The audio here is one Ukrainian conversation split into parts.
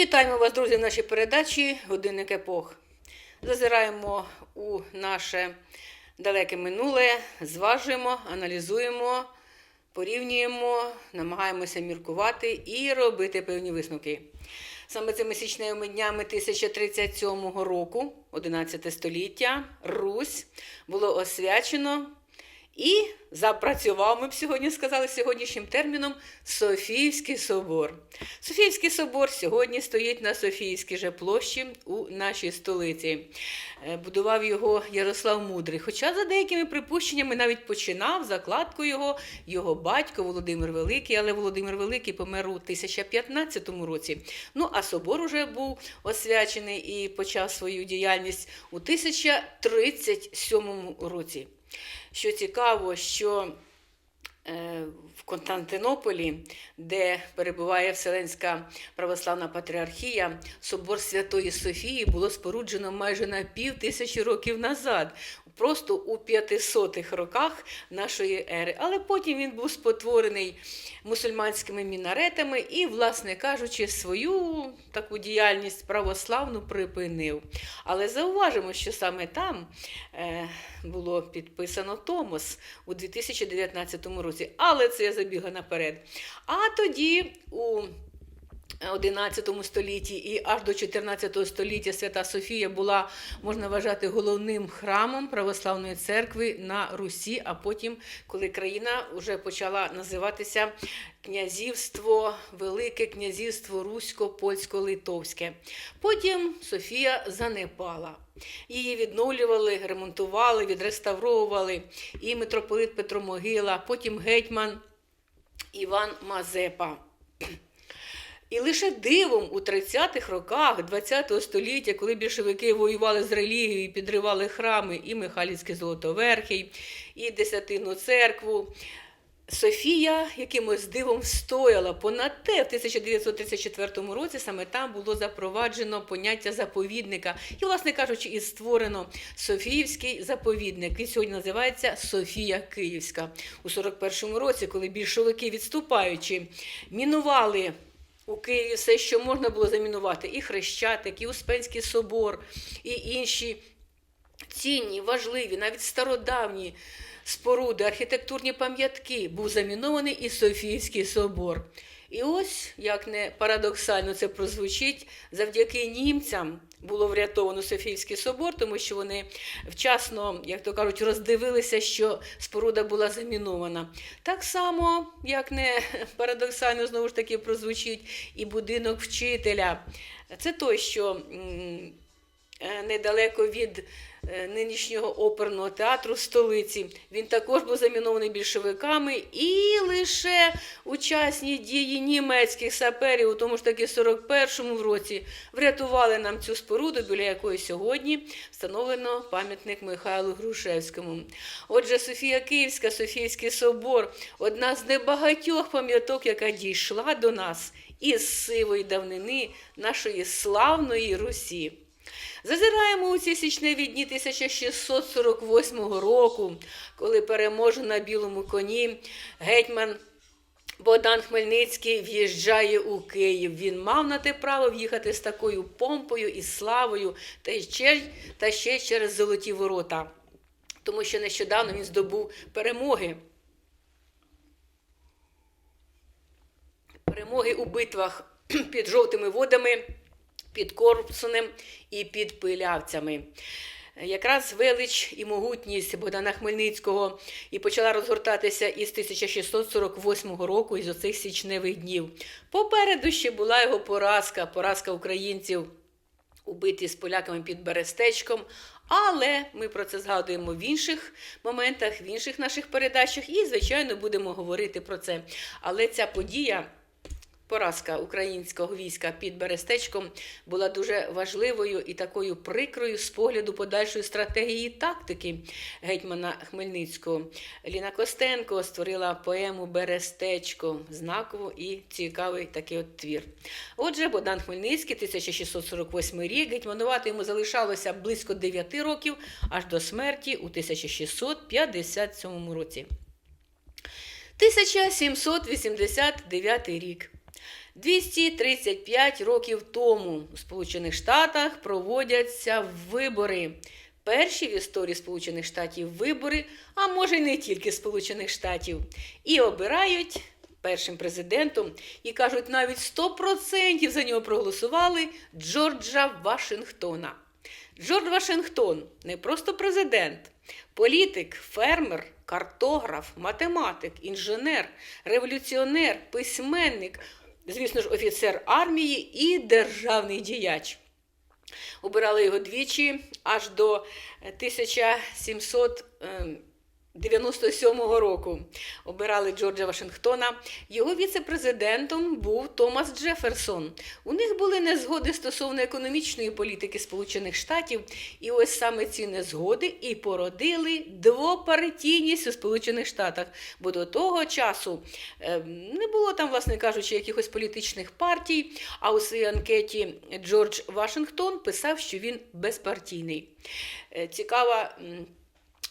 Вітаємо вас, друзі, в нашій передачі Годинник епох. Зазираємо у наше далеке минуле, зважуємо, аналізуємо, порівнюємо, намагаємося міркувати і робити певні висновки. Саме цими січневими днями 1037 року, 11 століття, Русь було освячено і запрацював, ми б сьогодні сказали сьогоднішнім терміном Софіївський собор. Софіївський собор сьогодні стоїть на Софіївській же площі у нашій столиці. Е, Будував його Ярослав Мудрий. Хоча, за деякими припущеннями, навіть починав закладку його його батько Володимир Великий, але Володимир Великий помер у 1015 році. Ну а собор уже був освячений і почав свою діяльність у 1037 році. Що цікаво, що е, в Константинополі, де перебуває Вселенська православна патріархія, собор Святої Софії було споруджено майже на пів тисячі років назад, просто у 500-х роках нашої ери. Але потім він був спотворений мусульманськими мінаретами і, власне кажучи, свою таку діяльність православну припинив. Але зауважимо, що саме там е, було підписано Томос у 2019 році. Але це я забігла наперед. А тоді у 11 столітті і аж до 14 століття Свята Софія була, можна вважати, головним храмом православної церкви на Русі. А потім, коли країна вже почала називатися князівство, Велике князівство Русько-Польсько-Литовське. Потім Софія занепала. Її відновлювали, ремонтували, відреставровували і митрополит Петро Могила, потім гетьман Іван Мазепа. І лише дивом у 30-х роках ХХ століття, коли більшовики воювали з релігією, і підривали храми, і Михайлівський Золотоверхий, і Десятину церкву, Софія якимось дивом встояла. Понад те, в 1934 році саме там було запроваджено поняття заповідника. І, власне кажучи, і створено Софіївський заповідник. Він сьогодні називається Софія Київська. У 41-му році, коли більшовики, відступаючи, мінували. У Києві все, що можна було замінувати, і Хрещатик, і Успенський собор, і інші цінні, важливі, навіть стародавні споруди, архітектурні пам'ятки, був замінований і Софійський собор. І ось, як не парадоксально це прозвучить, завдяки німцям було врятовано Софійський собор, тому що вони вчасно, як то кажуть, роздивилися, що споруда була замінована. Так само, як не парадоксально знову ж таки прозвучить, і будинок вчителя. Це той, що е, недалеко від нинішнього оперного театру столиці. Він також був замінований більшовиками, і лише учасні дії німецьких саперів, у тому ж таки 41-му році, врятували нам цю споруду, біля якої сьогодні встановлено пам'ятник Михайлу Грушевському. Отже, Софія Київська, Софійський собор одна з небагатьох пам'яток, яка дійшла до нас із сивої давнини нашої славної Русі. Зазираємо у ці січневі дні 1648 року, коли переможений на білому коні гетьман Богдан Хмельницький в'їжджає у Київ. Він мав на те право в'їхати з такою помпою і славою, та ще, та ще через золоті ворота. Тому що нещодавно він здобув перемоги. Перемоги у битвах під жовтими водами під Корсунем і під Пилявцями. Якраз велич і могутність Богдана Хмельницького і почала розгортатися із 1648 року, із оцих січневих днів. Попереду ще була його поразка, поразка українців у битві з поляками під Берестечком. Але ми про це згадуємо в інших моментах, в інших наших передачах, і, звичайно, будемо говорити про це. Але ця подія. Поразка українського війська під Берестечком була дуже важливою і такою прикрою з погляду подальшої стратегії і тактики гетьмана Хмельницького. Ліна Костенко створила поему Берестечко, знаково і цікавий такий от твір. Отже, Богдан Хмельницький, 1648 рік, гетьманувати йому залишалося близько 9 років, аж до смерті у 1657 році. 1789 рік. 235 років тому у Сполучених Штатах проводяться вибори. Перші в історії Сполучених Штатів вибори, а може й не тільки Сполучених Штатів, і обирають першим президентом і кажуть, навіть 100% за нього проголосували Джорджа Вашингтона. Джордж Вашингтон не просто президент, політик, фермер, картограф, математик, інженер, революціонер, письменник, звісно ж, офіцер армії і державний діяч. Обирали його двічі аж до 1797 року. Обирали Джорджа Вашингтона. Його віце-президентом був Томас Джеферсон. У них були незгоди стосовно економічної політики Сполучених Штатів, і ось саме ці незгоди і породили двопартійність у Сполучених Штатах. Бо до того часу е, не було там, власне кажучи, якихось політичних партій. А у своїй анкеті Джордж Вашингтон писав, що він безпартійний. Е, Цікава.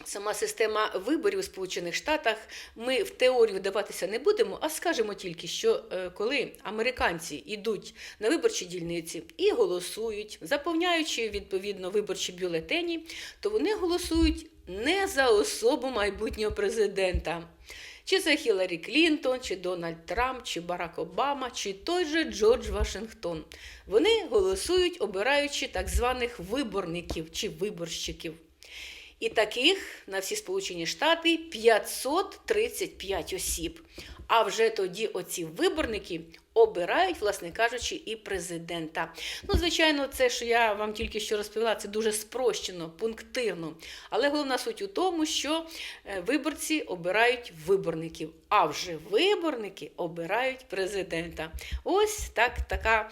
Сама система виборів у Сполучених Штатах ми в теорію вдаватися не будемо, а скажемо тільки, що е, коли американці йдуть на виборчі дільниці і голосують, заповняючи відповідно виборчі бюлетені, то вони голосують не за особу майбутнього президента. Чи це Хіларі Клінтон, чи Дональд Трамп, чи Барак Обама, чи той же Джордж Вашингтон. Вони голосують, обираючи так званих виборників чи виборщиків. І таких на всі Сполучені Штати 535 осіб. А вже тоді оці виборники обирають, власне кажучи, і президента. Ну, звичайно, це, що я вам тільки що розповіла, це дуже спрощено, пунктирно. Але головна суть у тому, що е, виборці обирають виборників, а вже виборники обирають президента. Ось так така.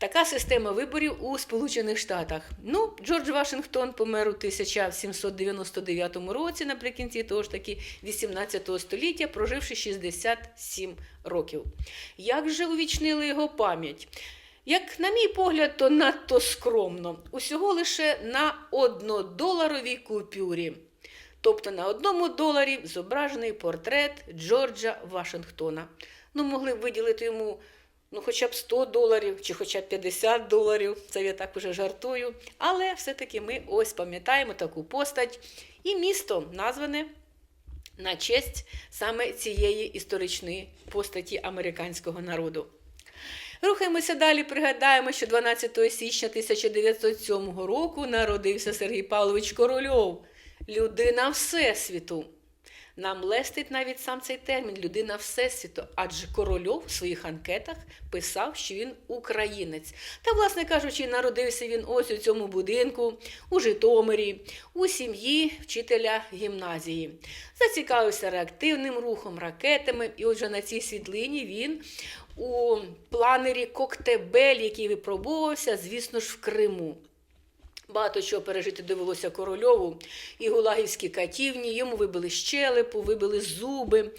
Така система виборів у Сполучених Штатах. Ну, Джордж Вашингтон помер у 1799 році, наприкінці того ж таки 18 століття, проживши 67 років. Як же увічнили його пам'ять? Як, на мій погляд, то надто скромно. Усього лише на однодоларовій купюрі. Тобто на одному доларі зображений портрет Джорджа Вашингтона. Ну, могли б виділити йому ну, хоча б 100 доларів чи хоча б 50 доларів. Це я так уже жартую. Але все-таки ми ось пам'ятаємо таку постать. І місто назване на честь саме цієї історичної постаті американського народу. Рухаємося далі. Пригадаємо, що 12 січня 1907 року народився Сергій Павлович Корольов, людина Всесвіту. Нам лестить навіть сам цей термін людина Всесвіту, адже Корольов в своїх анкетах писав, що він українець. Та, власне кажучи, народився він ось у цьому будинку, у Житомирі, у сім'ї вчителя гімназії. Зацікавився реактивним рухом, ракетами, і отже на цій світлині він у планері Коктебель, який випробовувався, звісно ж, в Криму. Багато чого пережити довелося корольову і гулагівські катівні, йому вибили щелепу, вибили зуби.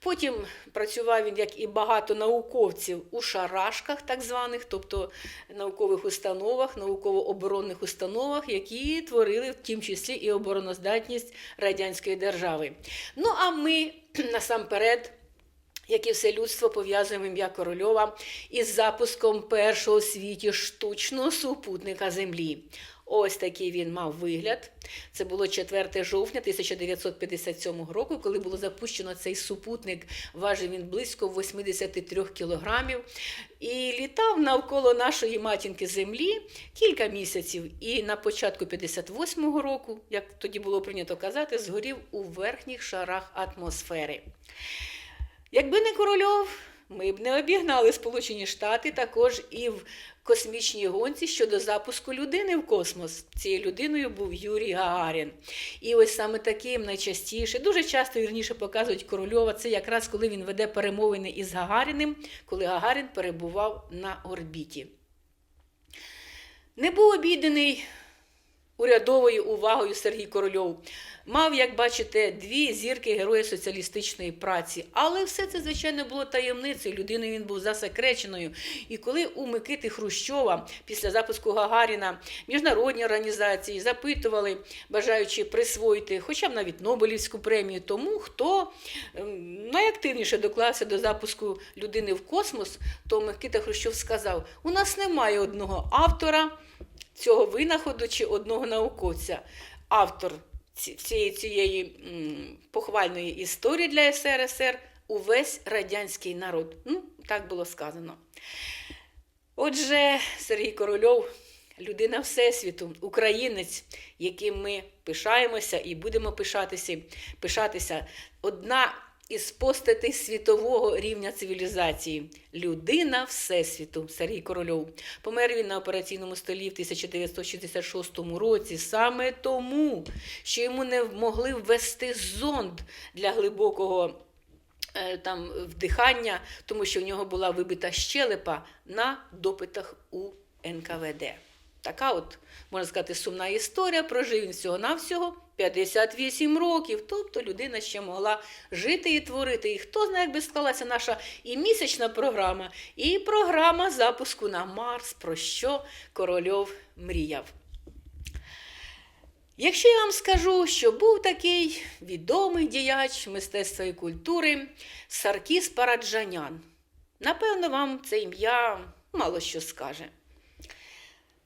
Потім працював він, як і багато науковців, у шарашках, так званих, тобто наукових установах, науково-оборонних установах, які творили в тім числі і обороноздатність радянської держави. Ну а ми насамперед як і все людство пов'язуємо ім'я Корольова із запуском першого у світі штучного супутника Землі. Ось такий він мав вигляд. Це було 4 жовтня 1957 року, коли було запущено цей супутник. Важив він близько 83 кілограмів і літав навколо нашої матінки Землі кілька місяців. І на початку 58-го року, як тоді було прийнято казати, згорів у верхніх шарах атмосфери. Якби не Корольов, ми б не обігнали Сполучені Штати також і в космічній гонці щодо запуску людини в космос. Цією людиною був Юрій Гагарін. І ось саме таким найчастіше, дуже часто вірніше показують Корольова. Це якраз коли він веде перемовини із Гагаріним, коли Гагарін перебував на орбіті. Не був обійдений урядовою увагою Сергій Корольов. Мав, як бачите, дві зірки героя соціалістичної праці. Але все це, звичайно, було таємницею. Людиною він був засекреченою. І коли у Микити Хрущова після запуску Гагаріна міжнародні організації запитували, бажаючи присвоїти хоча б навіть Нобелівську премію, тому хто ем, найактивніше доклався до запуску людини в космос, то Микита Хрущов сказав: у нас немає одного автора цього винаходу чи одного науковця. Автор цієї м, похвальної історії для СРСР увесь радянський народ. Ну, так було сказано. Отже, Сергій Корольов, людина Всесвіту, українець, яким ми пишаємося і будемо пишатися, пишатися. Одна із постатей світового рівня цивілізації. Людина Всесвіту Сергій Корольов. Помер він на операційному столі в 1966 році, саме тому, що йому не могли ввести зонд для глибокого е, там вдихання, тому що в нього була вибита щелепа на допитах у НКВД. Така от, можна сказати, сумна історія. Прожив він всього-навсього 58 років. Тобто людина ще могла жити і творити. І хто знає, як би склалася наша і місячна програма, і програма запуску на Марс, про що Корольов мріяв. Якщо я вам скажу, що був такий відомий діяч мистецтва і культури Саркіс Параджанян, напевно, вам це ім'я мало що скаже.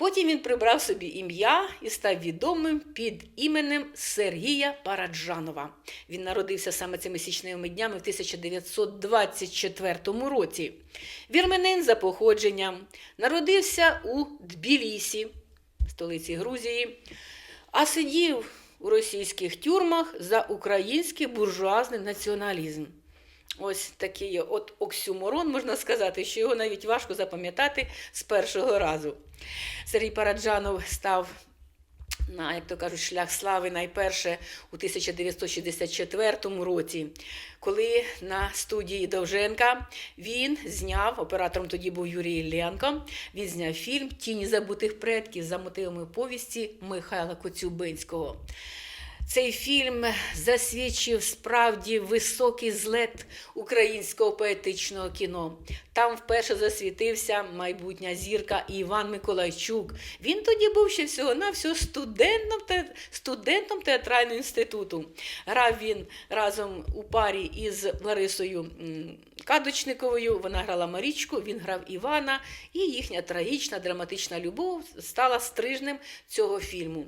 Потім він прибрав собі ім'я і став відомим під іменем Сергія Параджанова. Він народився саме цими січневими днями в 1924 році. Вірменин за походженням народився у Тбілісі, столиці Грузії, а сидів у російських тюрмах за український буржуазний націоналізм. Ось такий от оксюморон, можна сказати, що його навіть важко запам'ятати з першого разу. Сергій Параджанов став на, як то кажуть, шлях слави найперше у 1964 році, коли на студії Довженка він зняв, оператором тоді був Юрій Іллєнко, він зняв фільм Тіні забутих предків за мотивами повісті Михайла Коцюбинського. Цей фільм засвідчив справді високий злет українського поетичного кіно. Там вперше засвітився майбутня зірка Іван Миколайчук. Він тоді був ще всього на всього студентом, студентом театрального інституту. Грав він разом у парі із Ларисою Кадочниковою. Вона грала Марічку, він грав Івана, і їхня трагічна драматична любов стала стрижнем цього фільму.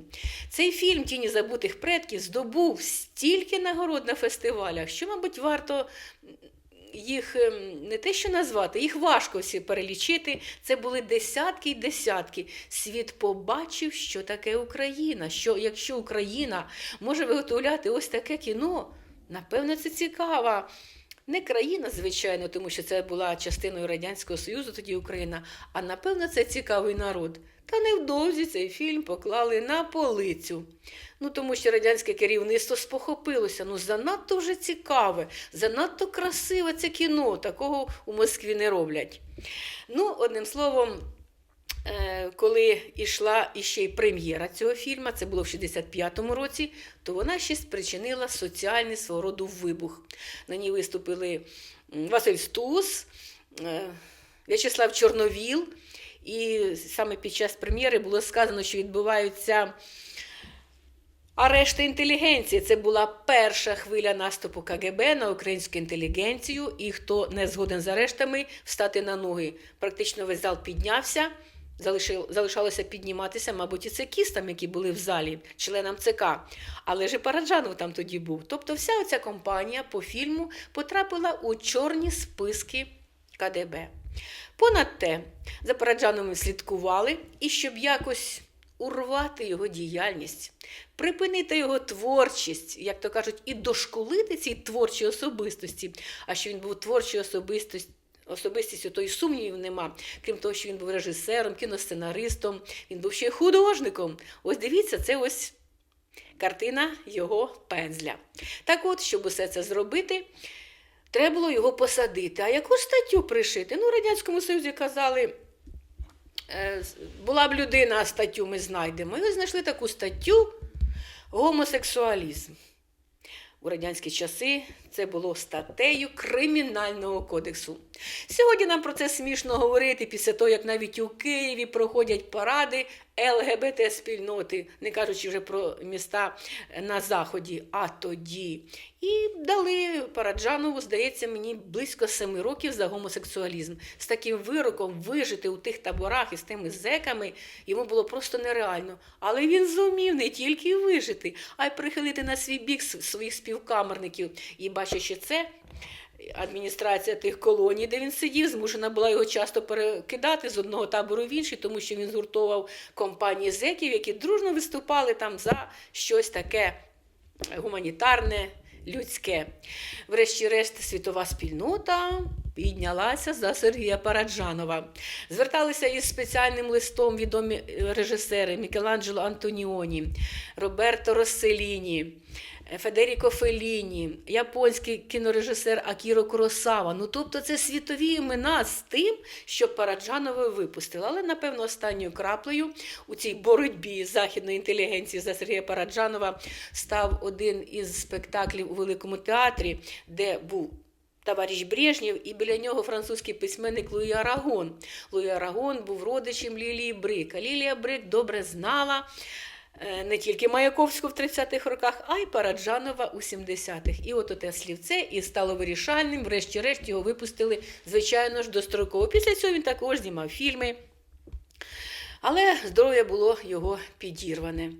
Цей фільм Тіні забутих предків здобув стільки нагород на фестивалях, що, мабуть, варто їх ем, не те, що назвати, їх важко всі перелічити. Це були десятки й десятки. Світ побачив, що таке Україна. Що якщо Україна може виготовляти ось таке кіно, напевно, це цікава. Не країна, звичайно, тому що це була частиною Радянського Союзу, тоді Україна, а напевно, це цікавий народ. Та невдовзі цей фільм поклали на полицю. Ну, тому що радянське керівництво спохопилося. Ну, занадто вже цікаве, занадто красиве це кіно. Такого у Москві не роблять. Ну, одним словом, коли йшла іще й прем'єра цього фільму, це було в 65-му році, то вона ще спричинила соціальний свого роду вибух. На ній виступили Василь Стус, е, В'ячеслав Чорновіл. І саме під час прем'єри було сказано, що відбуваються арешти інтелігенції. Це була перша хвиля наступу КГБ на українську інтелігенцію, і хто не згоден з арештами, встати на ноги. Практично весь зал піднявся. Залишалося підніматися, мабуть, і цекістам, які були в залі, членам ЦК. Але ж і Параджанов там тоді був. Тобто вся оця компанія по фільму потрапила у чорні списки КДБ. Понад те, за Параджановим слідкували, і щоб якось урвати його діяльність, припинити його творчість, як то кажуть, і дошколити цій творчій особистості. А що він був творчою особистістю, особистістю, то й сумнівів нема. Крім того, що він був режисером, кіносценаристом, він був ще й художником. Ось дивіться, це ось картина його пензля. Так от, щоб усе це зробити, треба було його посадити. А яку статтю пришити? Ну, в Радянському Союзі казали е, була б людина, а статтю ми знайдемо. І ось знайшли таку статтю гомосексуалізм. У радянські часи це було статтею Кримінального кодексу. Сьогодні нам про це смішно говорити після того, як навіть у Києві проходять паради ЛГБТ-спільноти, не кажучи вже про міста на Заході, а тоді. І дали Параджанову, здається, мені близько семи років за гомосексуалізм. З таким вироком вижити у тих таборах із тими зеками йому було просто нереально. Але він зумів не тільки вижити, а й прихилити на свій бік своїх співкамерників. І бачачи це, адміністрація тих колоній, де він сидів, змушена була його часто перекидати з одного табору в інший, тому що він згуртовував компанії зеків, які дружно виступали там за щось таке гуманітарне, людське. Врешті-решт, світова спільнота. Піднялася за Сергія Параджанова. Зверталися із спеціальним листом відомі режисери Мікеланджело Антоніоні, Роберто Росселіні, Федеріко Феліні, японський кінорежисер Акіро Куросава. Ну тобто це світові імена з тим, що Параджанова випустили. Але, напевно, останньою краплею у цій боротьбі західної інтелігенції за Сергія Параджанова став один із спектаклів у Великому театрі, де був. Товариш Брежнєв і біля нього французький письменник Луї Арагон. Луї Арагон був родичем Лілії Брик. А Лілія Брик добре знала е, не тільки Маяковську в 30-х роках, а й Параджанова у 70-х. І от оте слівце і стало вирішальним. Врешті-решт його випустили, звичайно ж, достроково. Після цього він також знімав фільми. Але здоров'я було його підірване.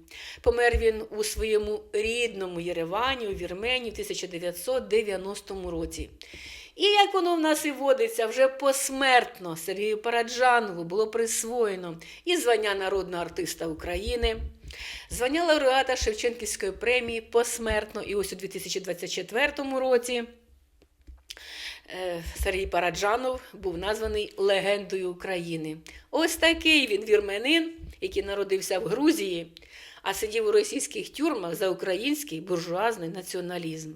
Помер він у своєму рідному Єревані, у Вірменії в 1990 році. І як воно в нас і водиться, вже посмертно Сергію Параджанову було присвоєно і звання народного артиста України, звання лауреата Шевченківської премії посмертно, і ось у 2024 році. Е, Сергій Параджанов був названий легендою України. Ось такий він вірменин, який народився в Грузії, а сидів у російських тюрмах за український буржуазний націоналізм.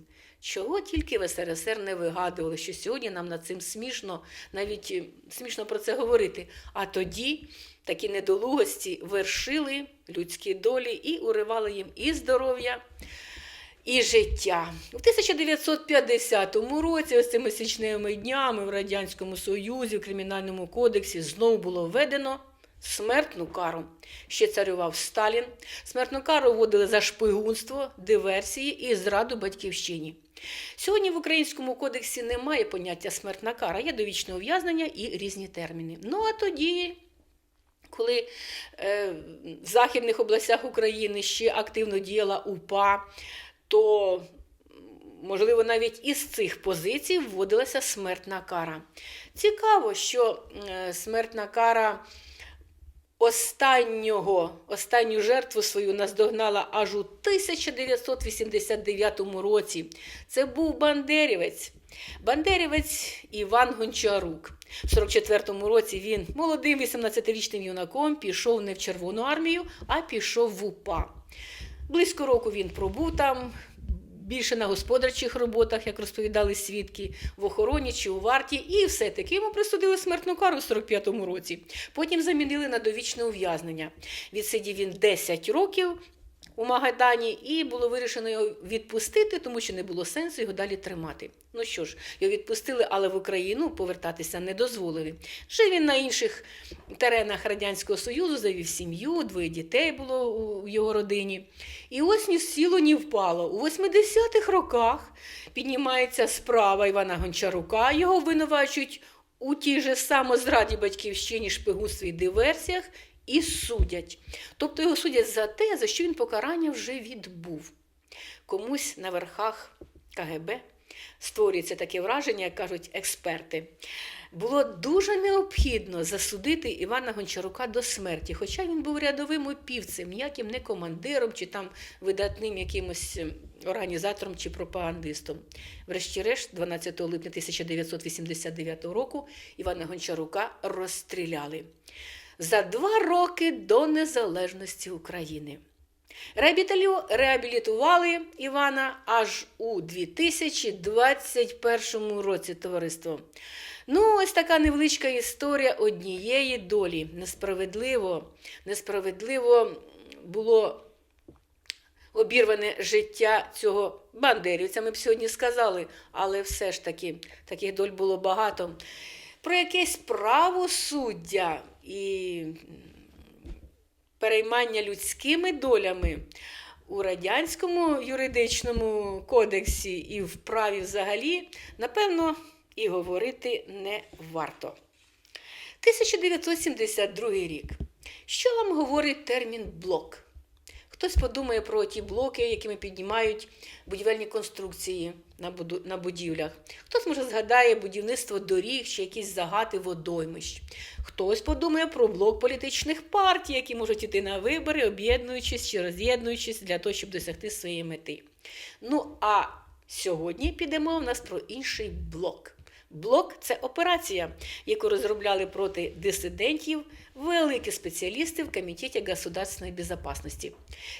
Чого тільки в СРСР не вигадували, що сьогодні нам над цим смішно, навіть е, смішно про це говорити. А тоді такі недолугості вершили людські долі і уривали їм і здоров'я і життя. У 1950 році, ось цими січневими днями в Радянському Союзі, в Кримінальному кодексі знову було введено смертну кару. Ще царював Сталін. Смертну кару вводили за шпигунство, диверсії і зраду батьківщині. Сьогодні в Українському кодексі немає поняття смертна кара, є довічне ув'язнення і різні терміни. Ну а тоді коли е, в західних областях України ще активно діяла УПА, то, можливо, навіть із цих позицій вводилася смертна кара. Цікаво, що е, смертна кара останнього, останню жертву свою наздогнала аж у 1989 році. Це був Бандерівець. Бандерівець Іван Гончарук. В 44-му році він молодим 18-річним юнаком пішов не в Червону армію, а пішов в УПА. Близько року він пробув там, більше на господарчих роботах, як розповідали свідки, в охороні чи у варті, і все-таки йому присудили смертну кару в 45-му році. Потім замінили на довічне ув'язнення. Відсидів він 10 років у Магадані, і було вирішено його відпустити, тому що не було сенсу його далі тримати. Ну що ж, його відпустили, але в Україну повертатися не дозволили. Жив він на інших теренах Радянського Союзу, завів сім'ю, двоє дітей було у його родині. І ось ні сіло, ні впало. У 80-х роках піднімається справа Івана Гончарука, його винувачують у тій же самозраді батьківщині, шпигунстві і диверсіях і судять. Тобто його судять за те, за що він покарання вже відбув. Комусь на верхах КГБ створюється таке враження, як кажуть експерти. Було дуже необхідно засудити Івана Гончарука до смерті, хоча він був рядовим опівцем, ніяким не командиром чи там видатним якимось організатором чи пропагандистом. Врешті-решт, 12 липня 1989 року Івана Гончарука розстріляли за два роки до незалежності України. Реабілітували Івана аж у 2021 році товариство. Ну, ось така невеличка історія однієї долі. Несправедливо, несправедливо було обірване життя цього бандерівця. Ми б сьогодні сказали, але все ж таки таких доль було багато. Про якесь правосуддя і переймання людськими долями у радянському юридичному кодексі і в праві взагалі, напевно, і говорити не варто. 1972 рік. Що вам говорить термін блок? Хтось подумає про ті блоки, якими піднімають будівельні конструкції на будівлях. Хтось може згадає будівництво доріг чи якісь загати водоймищ. Хтось подумає про блок політичних партій, які можуть іти на вибори, об'єднуючись чи роз'єднуючись для того, щоб досягти своєї мети. Ну а сьогодні підемо в нас про інший блок. Блок це операція, яку розробляли проти дисидентів великі спеціалісти в Комітеті государственної безопасности.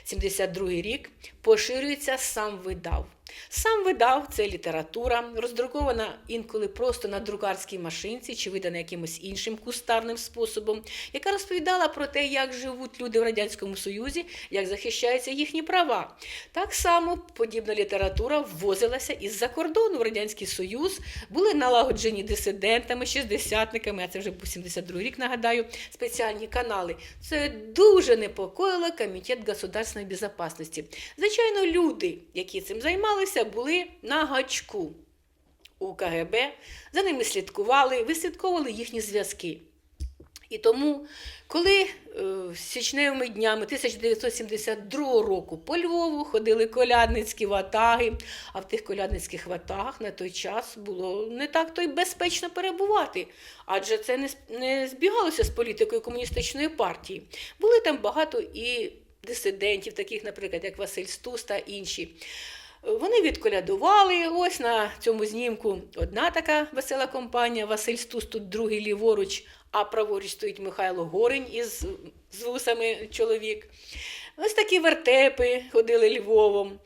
72 рік поширюється сам видав. Сам видав це література, роздрукована інколи просто на друкарській машинці чи видана якимось іншим кустарним способом, яка розповідала про те, як живуть люди в Радянському Союзі, як захищаються їхні права. Так само подібна література ввозилася із-за кордону в Радянський Союз, були налагоджені дисидентами, шістдесятниками, а це вже був 72 рік, нагадаю, спеціальні канали. Це дуже непокоїло Комітет государственної безопасности. Звичайно, люди, які цим займалися, були на гачку у КГБ, за ними слідкували, вислідковували їхні зв'язки. І тому, коли е, січневими днями 1972 року по Львову ходили колядницькі ватаги, а в тих колядницьких ватагах на той час було не так то й безпечно перебувати, адже це не, не збігалося з політикою комуністичної партії. Були там багато і дисидентів, таких, наприклад, як Василь Стус та інші. Вони відколядували. Ось на цьому знімку одна така весела компанія. Василь Стус тут другий ліворуч, а праворуч стоїть Михайло Горень із з вусами чоловік. Ось такі вертепи ходили Львовом.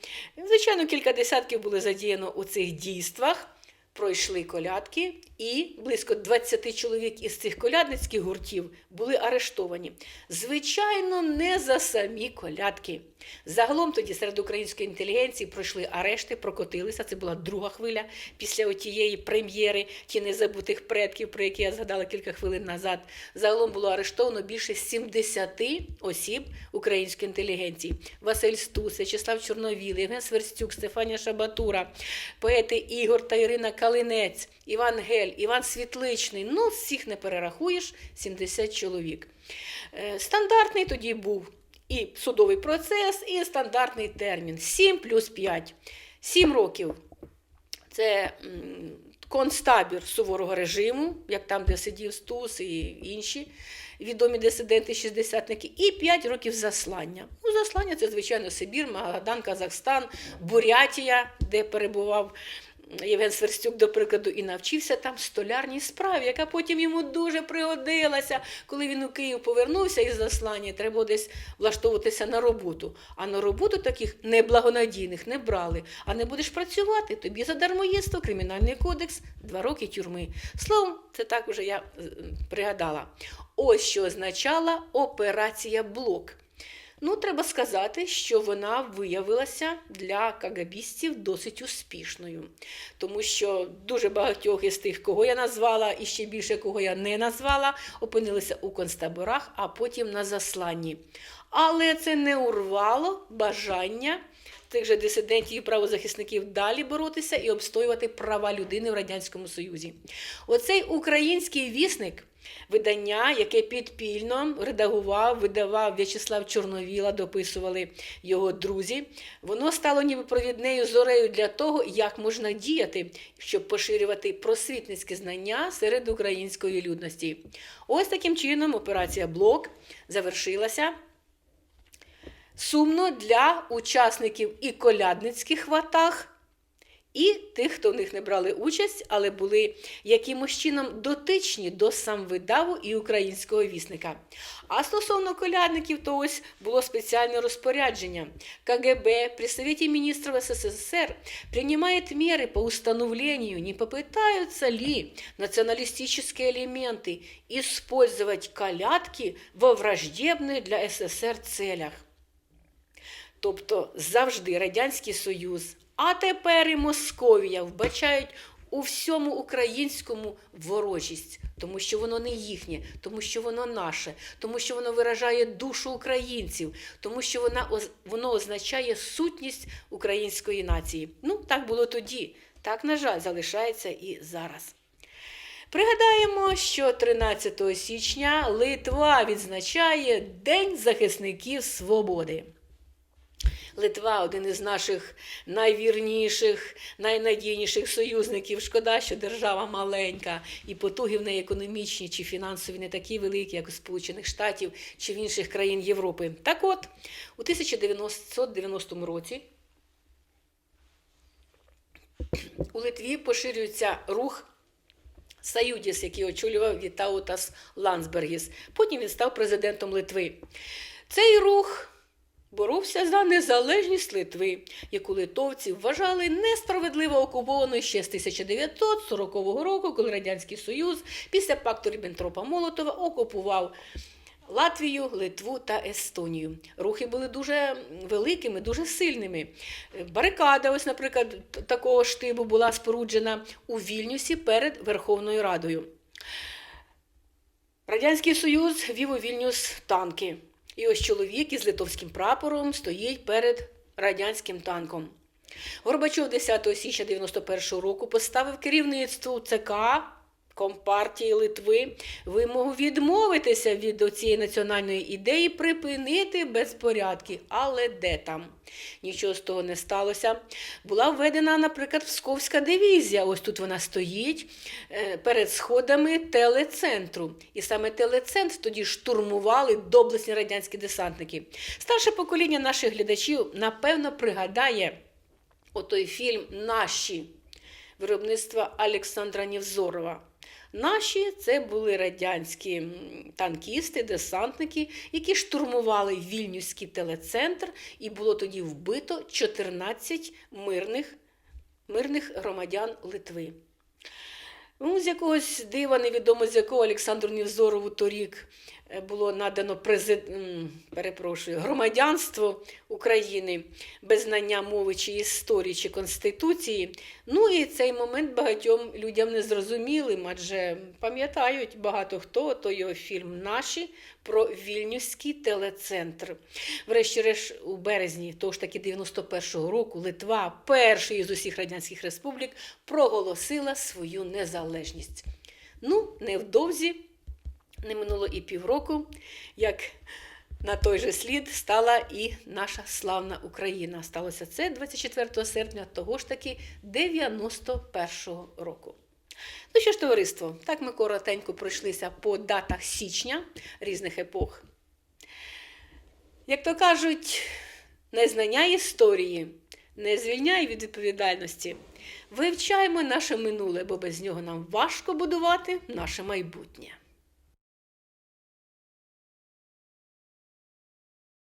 Звичайно, кілька десятків було задіяно у цих дійствах. Пройшли колядки, і близько 20 чоловік із цих колядницьких гуртів були арештовані. Звичайно, не за самі колядки. Загалом тоді серед української інтелігенції пройшли арешти, прокотилися. Це була друга хвиля після отієї прем'єри ті незабутих предків, про які я згадала кілька хвилин назад. Загалом було арештовано більше 70 осіб української інтелігенції. Василь Стус, В'ячеслав Чорновіл, Євген Сверстюк, Стефанія Шабатура, поети Ігор та Ірина Калинець, Іван Гель, Іван Світличний. Ну, всіх не перерахуєш 70 чоловік. Е, Стандартний тоді був і судовий процес, і стандартний термін 7 плюс 5. 7 років це концтабір суворого режиму, як там, де сидів Стус і інші відомі дисиденти, шістдесятники, і 5 років заслання. Ну, заслання це, звичайно, Сибір, Магадан, Казахстан, Бурятія, де перебував Євген Сверстюк, до прикладу, і навчився там столярній справі, яка потім йому дуже пригодилася. Коли він у Київ повернувся із заслання, треба десь влаштовуватися на роботу. А на роботу таких неблагонадійних не брали. А не будеш працювати, тобі за дармоєдство, кримінальний кодекс, два роки тюрми. Словом, це так уже я е, пригадала. Ось що означала операція Блок. Ну, треба сказати, що вона виявилася для кагабістів досить успішною, тому що дуже багатьох із тих, кого я назвала, і ще більше кого я не назвала, опинилися у концтаборах, а потім на засланні. Але це не урвало бажання тих же дисидентів і правозахисників далі боротися і обстоювати права людини в Радянському Союзі. Оцей український вісник. Видання, яке підпільно редагував, видавав В'ячеслав Чорновіла, дописували його друзі. Воно стало ніби провіднею зорею для того, як можна діяти, щоб поширювати просвітницькі знання серед української людності. Ось таким чином операція Блок завершилася. Сумно для учасників і колядницьких ватаг, і тих, хто в них не брали участь, але були якимось чином дотичні до самвидаву і українського вісника. А стосовно колядників, то ось було спеціальне розпорядження. КГБ при Совете Министров СССР принимает меры по установлению, не попытаются ли националистические элементы использовать колядки во враждебных для СССР целях. Тобто завжди Радянський Союз, а тепер і Московія вбачають у всьому українському ворожість, тому що воно не їхнє, тому що воно наше, тому що воно виражає душу українців, тому що вона, воно означає сутність української нації. Ну, так було тоді, так, на жаль, залишається і зараз. Пригадаємо, що 13 січня Литва відзначає День захисників свободи. Литва один із наших найвірніших, найнадійніших союзників. Шкода, що держава маленька і потуги в неї економічні чи фінансові не такі великі, як у Сполучених Штатів чи в інших країн Європи. Так от, у 1990 році у Литві поширюється рух Саюдіс, який очолював Вітаутас Ландсбергіс. Потім він став президентом Литви. Цей рух боровся за незалежність Литви, яку литовці вважали несправедливо окупованою ще з 1940 року, коли Радянський Союз після пакту Ріббентропа Молотова окупував Латвію, Литву та Естонію. Рухи були дуже великими, дуже сильними. Барикада, ось, наприклад, такого штибу була споруджена у Вільнюсі перед Верховною Радою. Радянський Союз вів у Вільнюс танки. І ось чоловік із литовським прапором стоїть перед радянським танком. Горбачов 10 січня 91 року поставив керівництву ЦК Компартії Литви вимогу відмовитися від цієї національної ідеї, припинити безпорядки. Але де там? Нічого з того не сталося. Була введена, наприклад, Псковська дивізія. Ось тут вона стоїть е, перед сходами телецентру. І саме телецентр тоді штурмували доблесні радянські десантники. Старше покоління наших глядачів напевно пригадає отой фільм Наші виробництва Олександра Нєвзорова. Наші це були радянські танкісти, десантники, які штурмували Вільнюський телецентр, і було тоді вбито 14 мирних, мирних громадян Литви. Ну, з якогось дива, невідомо з якого Олександру Невзорову торік було надано презид... перепрошую, громадянство України без знання мови чи історії чи конституції. Ну і цей момент багатьом людям не зрозумілим, адже пам'ятають багато хто, то його фільм Наші про Вільнюський телецентр. Врешті-решт, у березні того ж таки 91-го року Литва, перший з усіх радянських республік, проголосила свою незалежність. Ну, невдовзі, не минуло і півроку, як на той же слід стала і наша славна Україна. Сталося це 24 серпня того ж таки 91-го року. Ну що ж, товариство, так ми коротенько пройшлися по датах січня різних епох. Як то кажуть, незнання історії не звільняє від відповідальності. Вивчаємо наше минуле, бо без нього нам важко будувати наше майбутнє.